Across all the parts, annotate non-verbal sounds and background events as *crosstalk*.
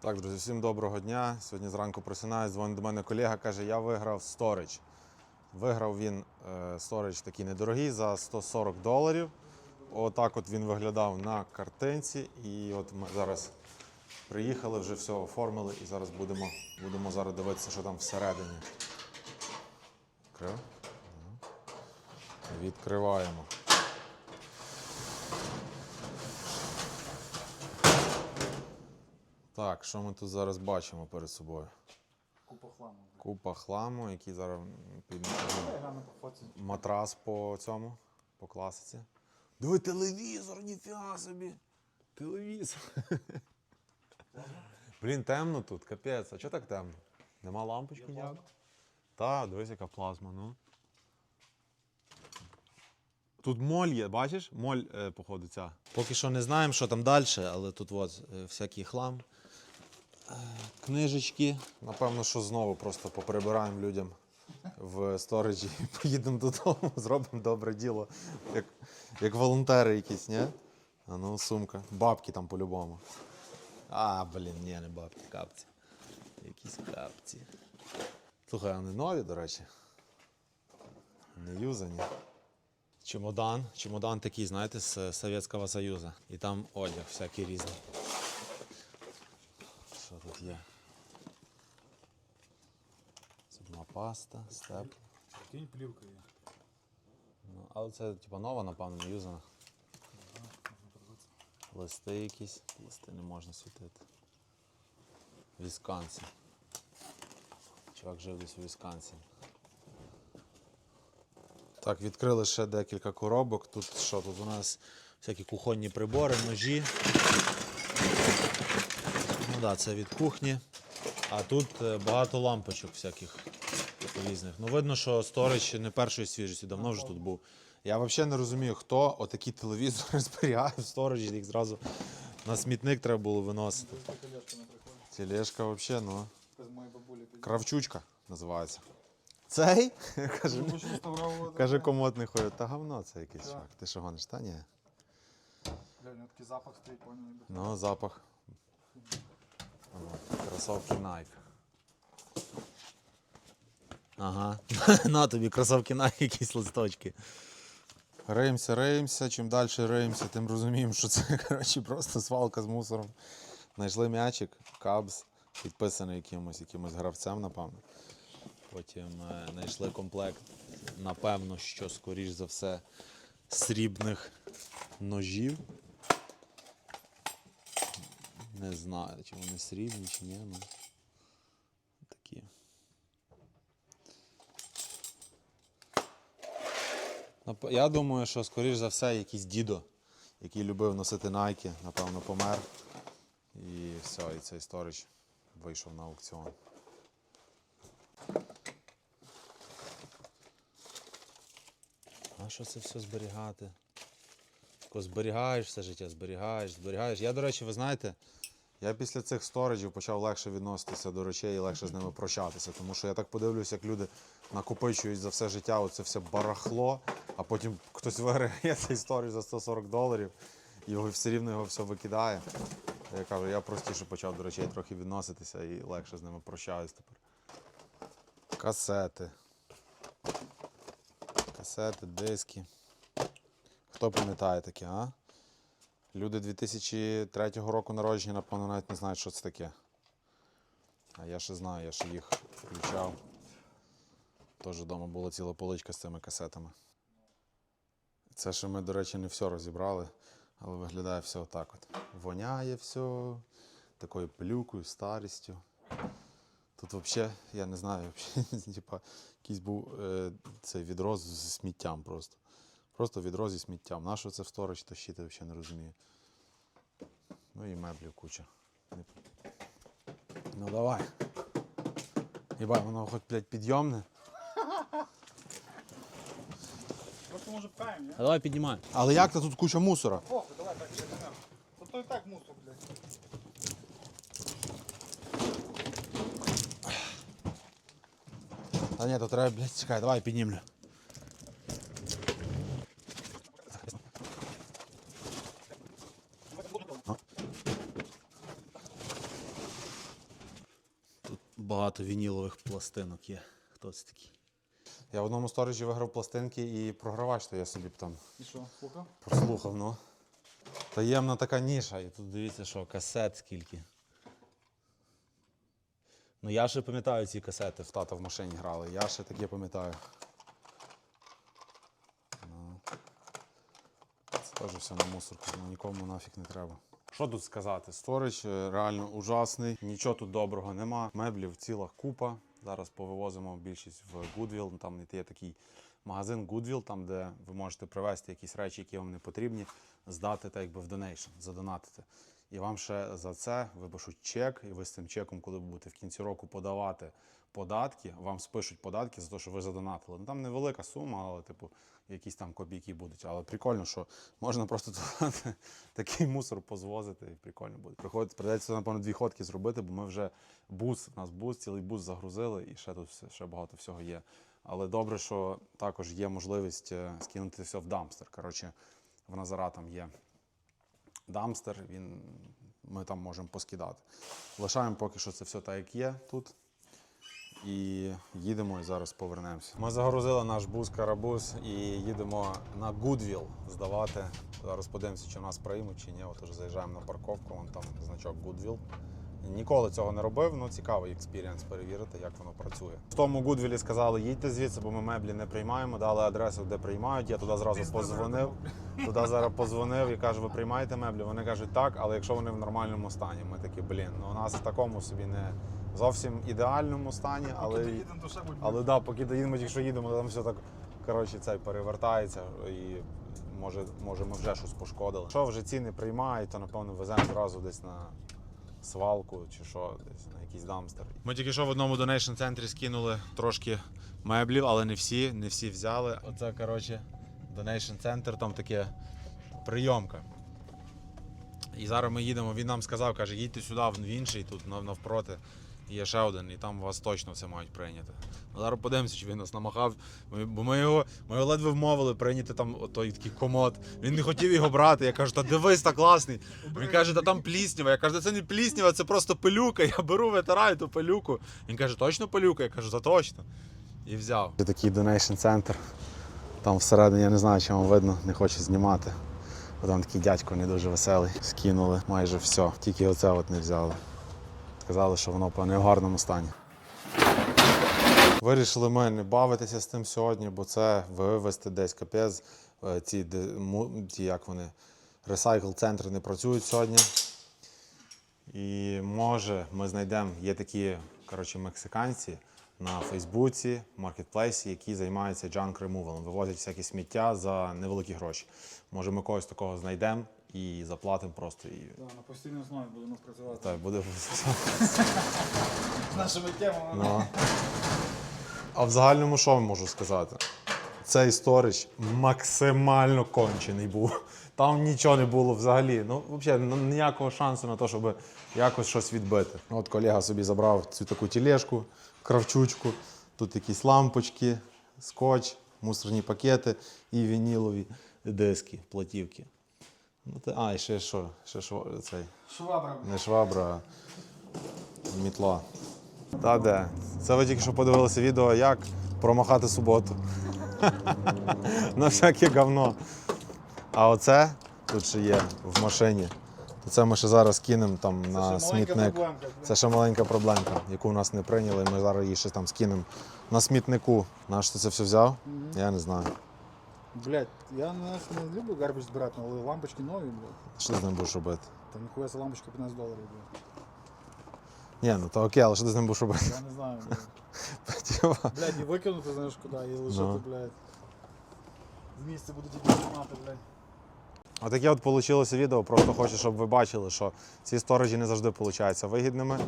Так, друзі, всім доброго дня. Сьогодні зранку просинаюсь, дзвонить до мене колега, каже, я виграв сторич. Виграв він е, сторич такий недорогий за 140 доларів. Отак от він виглядав на картинці. І от ми зараз приїхали, вже все оформили і зараз будемо, будемо зараз дивитися, що там всередині. Відкрив? Відкриваємо. Так, що ми тут зараз бачимо перед собою? Купа хламу. Купа хламу, який зараз під матрас по цьому, по класиці. Диви, телевізор, ніфіга собі. Телевізор. Блін, темно тут, капець. А чого так темно? Нема лампочки ніякої? плазма? Дивись, яка плазма, ну. Тут моль є, бачиш? Моль, е, походу, ця. Поки що не знаємо, що там далі, але тут от е, всякий хлам. Книжечки. Напевно, що знову просто поприбираємо людям в сториджі і поїдемо додому, *laughs* зробимо добре діло. Як, як волонтери якісь, ні? А ну, сумка. Бабки там по-любому. А, блін, ні, не бабки, капці. Якісь капці. Слухай, вони нові, до речі. Не юзані. Чемодан. Чемодан такий, знаєте, з Совєтського Союзу. І там одяг всякий різний. Тут є? Зубна паста, степ. Прикинь, плівка є. Ну, але це типа нова, напевно, не юзана. Листи якісь. Листи не можна світити. Вісконсин. Чувак жив десь у Вісконсині. Так, відкрили ще декілька коробок. Тут що? Тут у нас всякі кухонні прибори, ножі. Ну да, це від кухні. А тут е, багато лампочок всяких різних. Ну, видно, що сторич не першої свіжості, давно вже тут був. Я взагалі не розумію, хто отакі телевізори *laughs* зберігає в сторожі, їх зразу на смітник треба було виносити. Тележка взагалі, ну. Кравчучка називається. Цей? *laughs* Каже, каже комод не ходить. Та говно це якийсь чувак. Ти що гониш? Та ні. Глянь, такий запах стоїть, поняли. Ну, запах. Кросовки Nike. Ага. *laughs* На тобі кросовки Nike, якісь листочки. Риємося, риємося. Чим далі риємося, тим розуміємо, що це *laughs* коротше, просто свалка з мусором. Знайшли м'ячик, кабс, підписаний якимось, якимось гравцем, напевно. Потім е, знайшли комплект, напевно, що, скоріш за все, срібних ножів. Не знаю, чи вони срібні, чи ні. Ну, такі. Я думаю, що, скоріш за все, якийсь дідо, який любив носити найки, напевно, помер. І все, і цей сторіч вийшов на аукціон. А що це все зберігати? Зберігаєш все життя, зберігаєш, зберігаєш. Я, до речі, ви знаєте, я після цих сториджів почав легше відноситися до речей і легше з ними прощатися. Тому що я так подивлюся, як люди накопичують за все життя оце все барахло, а потім хтось виграє цей сторіч за 140 доларів і все рівно його все викидає. Я кажу, я простіше почав до речей трохи відноситися і легше з ними прощаюсь тепер. Касети. Касети, диски. Хто пам'ятає таке, а? Люди 2003 року народження, напевно, навіть не знають, що це таке. А я ще знаю, я ще їх включав. Теж вдома була ціла поличка з цими касетами. Це ще ми, до речі, не все розібрали, але виглядає все отак от. Воняє все, такою пилюкою, старістю. Тут взагалі, я не знаю, взагалі, *laughs* якийсь був е, цей відро з з сміттям просто. Просто відро зі сміттям. Нащо це в сторож тащити, взагалі не розумію. Ну і меблів куча. Ну давай. Єбай, воно хоч, блядь, підйомне. Просто може пхаємо, ні? А давай піднімай. Але як то тут куча мусора? Похуй, давай так ще не То то і так мусор, блядь. Та ні, то треба, блядь, чекай, давай піднімлю. Багато вінілових пластинок є. Хто це такий? Я в одному сторожі виграв пластинки і програвач, то я собі б там І що, слухав? прослухав, ну. Таємна така ніша. І тут дивіться, що касет скільки. Ну я ще пам'ятаю ці касети, в тата в машині грали. Я ще таке пам'ятаю. Ну. Це теж все на мусорку, ну, нікому нафіг не треба. Що тут сказати? Сторич е, реально ужасний, нічого тут доброго нема. Меблів ціла купа. Зараз повивозимо більшість в Goodwill. Там є такий магазин Goodwill, там де ви можете привезти якісь речі, які вам не потрібні, здати так якби в донейшн, задонатити. І вам ще за це випишуть чек, і ви з цим чеком, коли будете в кінці року подавати податки, вам спишуть податки за те, що ви задонатили. Ну там невелика сума, але типу якісь там копійки будуть. Але прикольно, що можна просто *laughs* такий мусор позвозити, і прикольно буде. Приходить, придеться, напевно, дві ходки зробити, бо ми вже бус, у нас бус, цілий бус загрузили, і ще тут ще багато всього є. Але добре, що також є можливість е, скинути все в дамстер. Коротше, в Назара там є дамстер, він, ми там можемо поскидати. Лишаємо поки що це все так, як є тут. І їдемо і зараз повернемося. Ми загрузили наш бус карабус і їдемо на Гудвіл здавати. Зараз подивимося, чи нас приймуть, чи ні. От уже заїжджаємо на парковку, вон там значок Goodwill. Ніколи цього не робив, ну цікавий експірієнс перевірити, як воно працює. В тому Гудвілі сказали, їдьте звідси, бо ми меблі не приймаємо. Дали адресу, де приймають. Я туди зразу позвонив. Туди зараз позвонив і кажу, ви приймаєте меблі? Вони кажуть, так, але якщо вони в нормальному стані. Ми такі, блін, ну у нас в такому собі не зовсім ідеальному стані, але, Поки доїдемо, то ще але да, поки доїдемо, якщо їдемо, то там все так коротше, цей перевертається і може, може ми вже щось пошкодили. Якщо вже ціни приймають, то напевно веземо зразу десь на свалку чи що, десь на якийсь дамстер. Ми тільки що в одному донейшн центрі скинули трошки меблів, але не всі, не всі взяли. Оце, коротше, донейшн центр, там таке прийомка. І зараз ми їдемо, він нам сказав, каже, їдьте сюди, в інший, тут навпроти. Є ще один, і там вас точно все мають прийняти. Зараз подивимося, чи він нас намахав. Бо ми його, ми ледве вмовили прийняти там той такий комод. Він не хотів його брати. Я кажу, та дивись, та класний. Він каже, та там пліснява. Я кажу, це не пліснява, це просто пилюка. Я беру, витираю ту пилюку. Він каже, точно пилюка? Я кажу, та точно. І взяв. Це такий донейшн центр. Там всередині, я не знаю, чи вам видно, не хочу знімати. Бо Там такий дядько не дуже веселий. Скинули майже все. Тільки оце от не взяли. Сказали, що воно по не в гарному стані. Вирішили ми не бавитися з тим сьогодні, бо це вивезти десь капець. Е, Ці, ті як вони, ресайкл центри не працюють сьогодні. І може ми знайдемо, є такі коротше, мексиканці на Фейсбуці, маркетплейсі, які займаються junk removal, вивозять всякі сміття за невеликі гроші. Може, ми когось такого знайдемо і заплатимо просто. І Да, на постійній основі будемо працювати. так, буде. З нашими темами. Ну. А в загальному що можу сказати? Цей сторіч максимально кончений був. Там нічого не було взагалі. Ну, взагалі, ну, ніякого шансу на те, щоб якось щось відбити. От колега собі забрав цю таку тілешку, кравчучку, тут якісь лампочки, скотч, мусорні пакети і вінілові диски, платівки. Ну, а, і ще що? Ще що цей. Швабра. Не швабра, а мітла. Та де? Це ви тільки що подивилися відео, як промахати суботу. На всяке говно. А оце тут ще є в машині. То це ми ще зараз кинемо там Це на смітник. проблемка. Це ще маленька проблемка, яку в нас не прийняли. Ми зараз її ще там скинемо на смітнику. Наш ти це все взяв? Я не знаю. Блядь, я не, не люблю гарбіч збирати, але лампочки нові, блядь. Що з ним будеш робити? Та ніхуя ця лампочка 15 доларів, блядь. Ні, ну то окей, але що ти з ним будеш робити? Я не знаю, блядь. Типа, Блядь, і викинути, знаєш куди, і лишити, Ну. блядь. З місця буду тільки знімати, блядь. Отаке от вийшло відео. Просто хочу, щоб ви бачили, що ці сторожі не завжди виходять вигідними.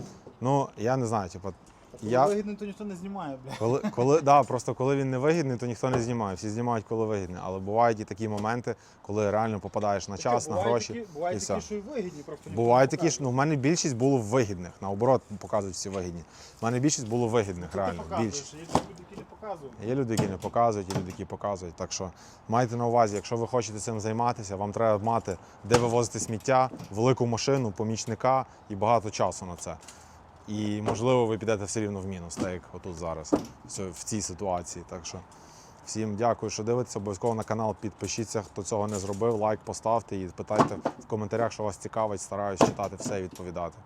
Ну, я не знаю, типу, коли Я- вигідно, то ніхто не знімає, блядь. коли, коли, да, просто коли він не вигідний, то ніхто не знімає. Всі знімають, коли вигідний. Але бувають і такі моменти, коли реально попадаєш на час, на Бувають гроші. Такі, бувають і такі, все. що і вигідні, просто ніхто Бувають такі, що ну, в мене більшість було вигідних. Наоборот, показують всі вигідні. У мене більшість було вигідних, реально. Більшість. Є люди, які не показують. Є люди, які не показують, є люди, які показують. Так що майте на увазі, якщо ви хочете цим займатися, вам треба мати де вивозити сміття, велику машину, помічника і багато часу на це. І можливо ви підете все рівно в мінус, так як отут зараз, в цій ситуації. Так що всім дякую, що дивитеся. Обов'язково на канал підпишіться, хто цього не зробив, лайк поставте і питайте в коментарях, що вас цікавить. Стараюсь читати все і відповідати.